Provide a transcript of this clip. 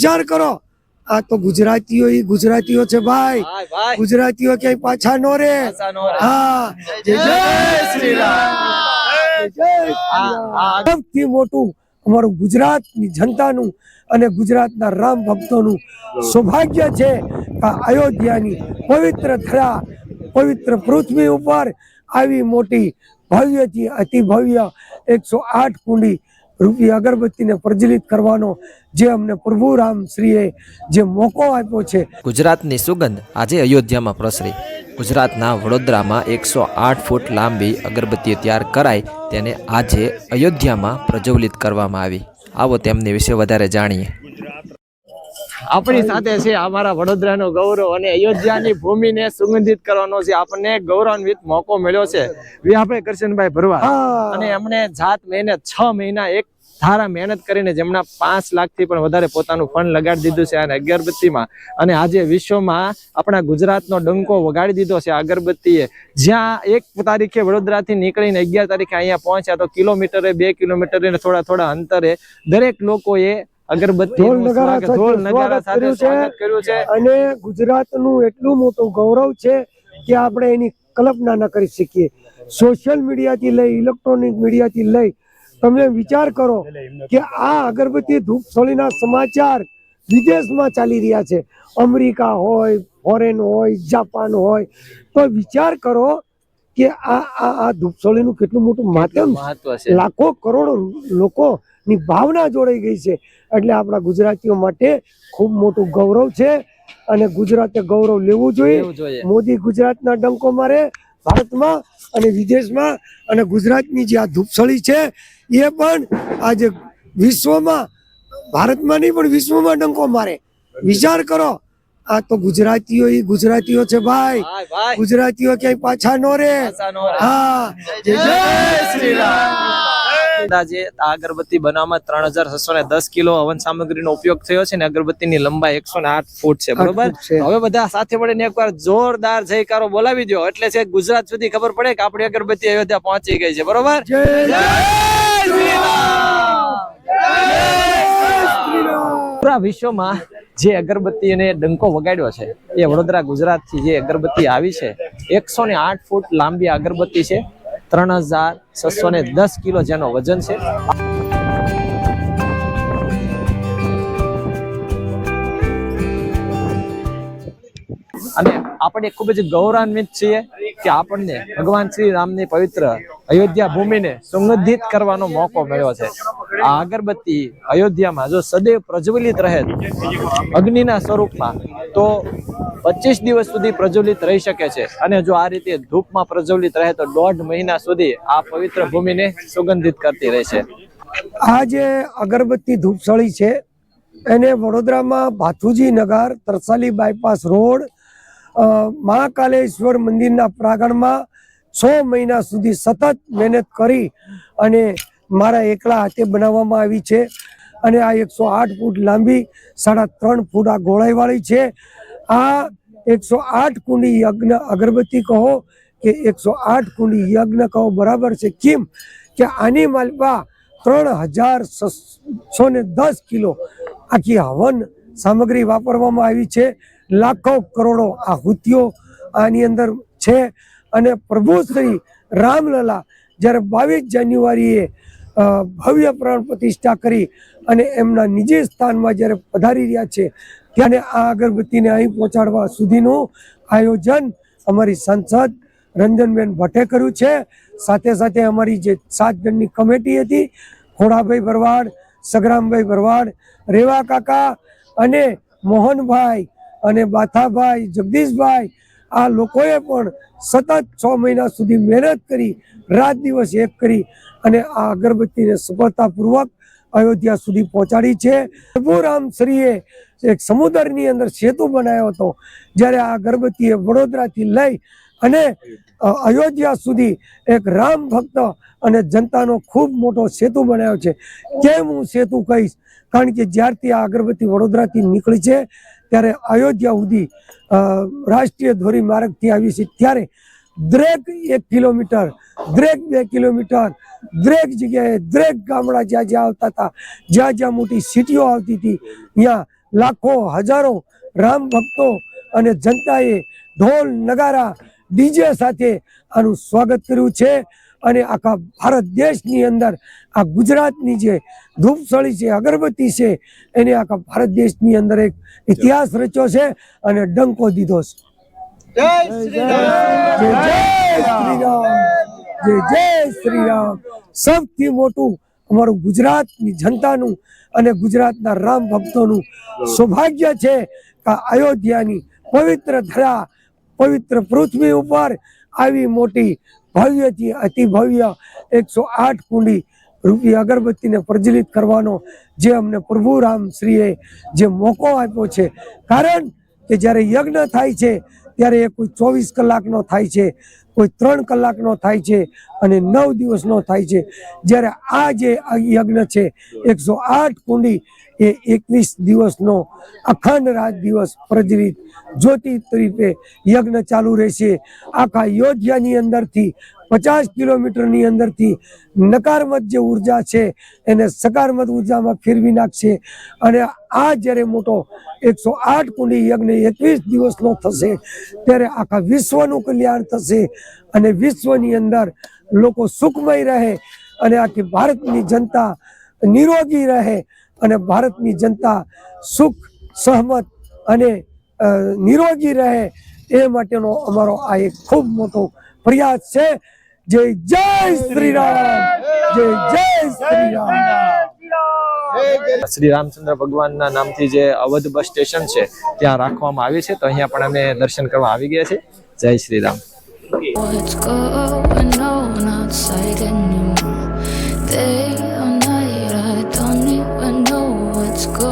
વિચાર કરો. આ તો ગુજરાતીઓ ઈ ગુજરાતીઓ છે ભાઈ. ગુજરાતીઓ ક્યાંય પાછા નો રે. હા. જય શ્રી રામ. જય જય આ- સૌથી મોટું અમારું ગુજરાતની જનતાનું અને ગુજરાતના રામ ભક્તોનું સૌભાગ્ય છે આ અયોધ્યાની પવિત્ર ધરા પવિત્ર પૃથ્વી ઉપર આવી મોટી ભવ્યથી અતિ ભવ્ય એકસો આઠ કુંડી રૂપી અગરબત્તીને પ્રજ્વલિત કરવાનો જે અમને પ્રભુ રામ શ્રીએ જે મોકો આપ્યો છે. ગુજરાતની સુગંધ આજે અયોધ્યામાં પ્રસરી. ગુજરાતના વડોદરામાં એકસો આઠ ફૂટ લાંબી અગરબત્તીઓ તૈયાર કરાઈ તેને આજે અયોધ્યામાં પ્રજ્વલિત કરવામાં આવી. આવો તેમની વિશે વધારે જાણીએ. આપણી સાથે છે અમારા વડોદરાનો ગૌરવ અને અયોધ્યાની ભૂમિને સુગંધિત કરવાનો છે. આપણને ગૌરવાન્વિત મોકો મળ્યો છે. એ કરશનભાઈ ભરવા અને એમણે જાત મહિને છ મહિના એક ધારા મહેનત કરીને જેમના પાંચ લાખથી પણ વધારે પોતાનું ફંડ લગાડી દીધું છે અને અગરબત્તીમાં. અને આજે વિશ્વમાં આપણા ગુજરાતનો ડંકો વગાડી દીધો છે અગરબત્તીએ. જ્યાં એક તારીખે વડોદરાથી નીકળીને અગિયાર તારીખે અહીંયા પહોંચ્યા તો કિલોમીટરે બે કિલોમીટરે થોડા થોડા અંતરે દરેક લોકોએ અગરબત્તી ઢોલ નગારા સાથે સ્વાગત કર્યું છે. સ્વાગત કર્યું છે. અને ગુજરાતનું એટલું મોટું ગૌરવ છે કે આપણે એની કલ્પના ન કરી શકીએ. સોશિયલ મીડિયાથી લઈ ઇલેક્ટ્રોનિક મીડિયાથી લઈ તમે વિચાર કરો કે આ અગરબત્તી ધૂપસોળીના સમાચાર વિદેશમાં ચાલી રહ્યા છે. અમેરિકા હોય ફોરેન હોય જાપાન હોય. તો વિચાર કરો કે આ આ આ ધૂપસોળીનું કેટલું મોટું માધ્યમ લાખો કરોડો લોકોની ભાવના જોડાઈ ગઈ છે. એટલે આપણા ગુજરાતીઓ માટે ખૂબ મોટું ગૌરવ છે અને ગુજરાતે ગૌરવ લેવું જોઈએ. મોદી ગુજરાતના ડંકો મારે ભારતમાં અને વિદેશમાં અને ગુજરાતની જે આ ધૂપસળી છે એ પણ આજે વિશ્વમાં ભારતમાં નહીં પણ વિશ્વમાં ડંકો મારે. વિચાર કરો આ તો ગુજરાતીઓ ઈ ગુજરાતીઓ છે ભાઈ. ગુજરાતીઓ ક્યાંય પાછા નો રે. હા. જય શ્રી રામ. અંદાજે આ અગરબત્તી બનાવવામાં ત્રણ હજાર છસો ને દસ કિલો હવન સામગ્રીનો ઉપયોગ થયો છે ને અગરબત્તીની લંબાઈ એકસો ને આઠ ફૂટ છે બરોબર? હવે બધા સાથે મળીને એકવાર જોરદાર જયકારો બોલાવી દો એટલે છે ગુજરાત સુધી ખબર પડે કે આપણી અગરબત્તી અયોધ્યા પહોંચી ગઈ છે બરોબર? પૂરા વિશ્વમાં જે અગરબત્તી અને ડંકો વગાડ્યો છે એ વડોદરા ગુજરાતથી જે અગરબત્તી આવી છે એકસો ને આઠ ફૂટ લાંબી અગરબત્તી છે. ત્રણ હજાર છસો ને દસ કિલો જેનો વજન છે. અને આપણે ખૂબ જ ગૌરવાન્વિત છીએ કે આપણને ભગવાન શ્રી રામની પવિત્ર અયોધ્યા ભૂમિને સુગંધિત કરવાનો મોકો મળ્યો છે. આ અગરબત્તી અયોધ્યામાં જો સદૈવ પ્રજ્વલિત રહે અગ્નિના સ્વરૂપમાં, તો પચીસ દિવસ સુધી પ્રજ્વલિત રહી શકે છે. અને જો આ રીતે ધૂપમાં પ્રજ્વલિત રહે, તો દોઢ મહિના સુધી આ પવિત્ર ભૂમિને સુગંધિત કરતી રહેશે. આ જે અગરબત્તી ધૂપસળી છે, એને વડોદરામાં ભાથુજી નગર, તરસાલી બાયપાસ રોડ મહાકાલેશ્વર મંદિરના પ્રાંગણમાં છ મહિના સુધી સતત મહેનત કરી અને મારા એકલા હાથે બનાવવામાં આવી છે. અને આ એકસો આઠ ફૂટ લાંબી, સાડા ત્રણ ફૂટ આ ગોળાઈવાળી છે. આ એકસો આઠ કુંડી યજ્ઞ અગરબત્તી કહો કે એકસો આઠ કુંડી યજ્ઞ કહો બરાબર છે. કેમ કે આની માલપા ત્રણ હજાર છસો ને દસ કિલો આખી હવન સામગ્રી વાપરવામાં આવી છે. લાખો કરોડો આહુતિઓ આની અંદર છે. અને પ્રભુ શ્રી રામલલા જ્યારે બાવીસ જાન્યુઆરીએ ભવ્ય પ્રાણ પ્રતિષ્ઠા કરી અને એમના નિજી સ્થાનમાં જ્યારે પધારી રહ્યા છે, ત્યારે આ અગરબત્તીને અહીં પહોંચાડવા સુધીનું આયોજન અમારી સંસદ રંજનબેન ભટ્ટે કર્યું છે. સાથે સાથે અમારી જે સાત જણની કમિટી હતી, ખોડાભાઈ ભરવાડ, સગરામભાઈ ભરવાડ, રેવા કાકા અને મોહનભાઈ અને બાથાભાઈ, જગદીશભાઈ આ લોકોએ પણ સતત છ મહિના સુધી મહેનત કરી, રાત દિવસ એક કરી અને આ અગરબત્તીને સફળતાપૂર્વક અયોધ્યા સુધી પહોંચાડી છે. પ્રભુ રામ શ્રીએ એક સમુદ્રની અંદર સેતુ બનાવ્યો હતો, જ્યારે આ અગરબત્તીએ વડોદરાથી લઈ અને અયોધ્યા સુધી એક રામ ભક્ત અને જનતાનો ખૂબ મોટો સેતુ બનાવ્યો છે. કેમ હું સેતુ કહીશ? કારણ કે જ્યારથી આ અગરબત્તી વડોદરાથી નીકળી છે ત્યારે અયોધ્યા સુધી રાષ્ટ્રીય ધોરીમાર્ગથી આવી છે. ત્યારે દરેક એક કિલોમીટર, દરેક બે કિલોમીટર, દરેક જગ્યાએ દરેક ગામડા જ્યાં જ્યાં આવતા હતા, જ્યાં જ્યાં મોટી સિટીઓ આવતી હતી, ત્યાં લાખો, હજારો રામ ભક્તો અને જનતાએ ઢોલ, નગારા, ડીજે સાથે આનું સ્વાગત કર્યું છે. અને આખા ભારત દેશની અંદર આ ગુજરાતની જે ધૂપસળી છે અગરબત્તી છે એને આખા ભારત દેશની અંદર એક ઇતિહાસ રચ્યો છે અને ડંકો દીધો છે. જય શ્રી રામ. જય જય શ્રી રામ. સૌથી મોટું અમારું ગુજરાતની જનતાનું અને ગુજરાતના રામ ભક્તોનું સૌભાગ્ય છે કે અયોધ્યાની પવિત્ર ધરા પવિત્ર પૃથ્વી ઉપર આવી મોટી ભવ્યથી અતિ ભવ્ય એકસો આઠ કુંડી રૂપી અગરબત્તીને પ્રજ્વલિત કરવાનો જે અમને પ્રભુ રામશ્રીએ જે મોકો આપ્યો છે. કારણ કે જ્યારે યજ્ઞ થાય છે, ત્યારે એ કોઈ ચોવીસ કલાકનો થાય છે. કોઈ ત્રણ કલાકનો થાય છે અને નવ દિવસનો થાય છે. જ્યારે આ જે યજ્ઞ છે, એકસો આઠ કુંડી એ એકવીસ દિવસનો અખંડ રાત દિવસ પ્રજ્વલિત જ્યોતિ તરીકે યજ્ઞ ચાલુ રહેશે. આખા યોધ્યાની અંદરથી, પચાસ કિલોમીટરની અંદરથી નકારમત જે ઊર્જા છે, એને સકારમત ઉર્જામાં ફેરવી નાખશે. અને આ જ્યારે મોટો એકસો આઠ કુંડી યજ્ઞ એકવીસ દિવસનો થશે, ત્યારે આખા વિશ્વનું કલ્યાણ થશે. અને વિશ્વની અંદર લોકો સુખમય રહે અને આખી ભારતની જનતા નિરોગી રહે અને ભારતની જનતા સુખ, સહમત અને નિરોગી રહે એ માટેનો અમારો આ એક ખૂબ મોટો પ્રયાસ છે. જય જય શ્રી રામ જય જય શ્રી રામ શ્રી રામચંદ્ર ભગવાનના નામથી જે અવધ બસ સ્ટેશન છે, ત્યાં રાખવામાં આવી છે. તો અહીંયા પણ અમે દર્શન કરવા આવી ગયા છે જય Shri Ram What's going on outside anymore? Day or night, I don't even know what's going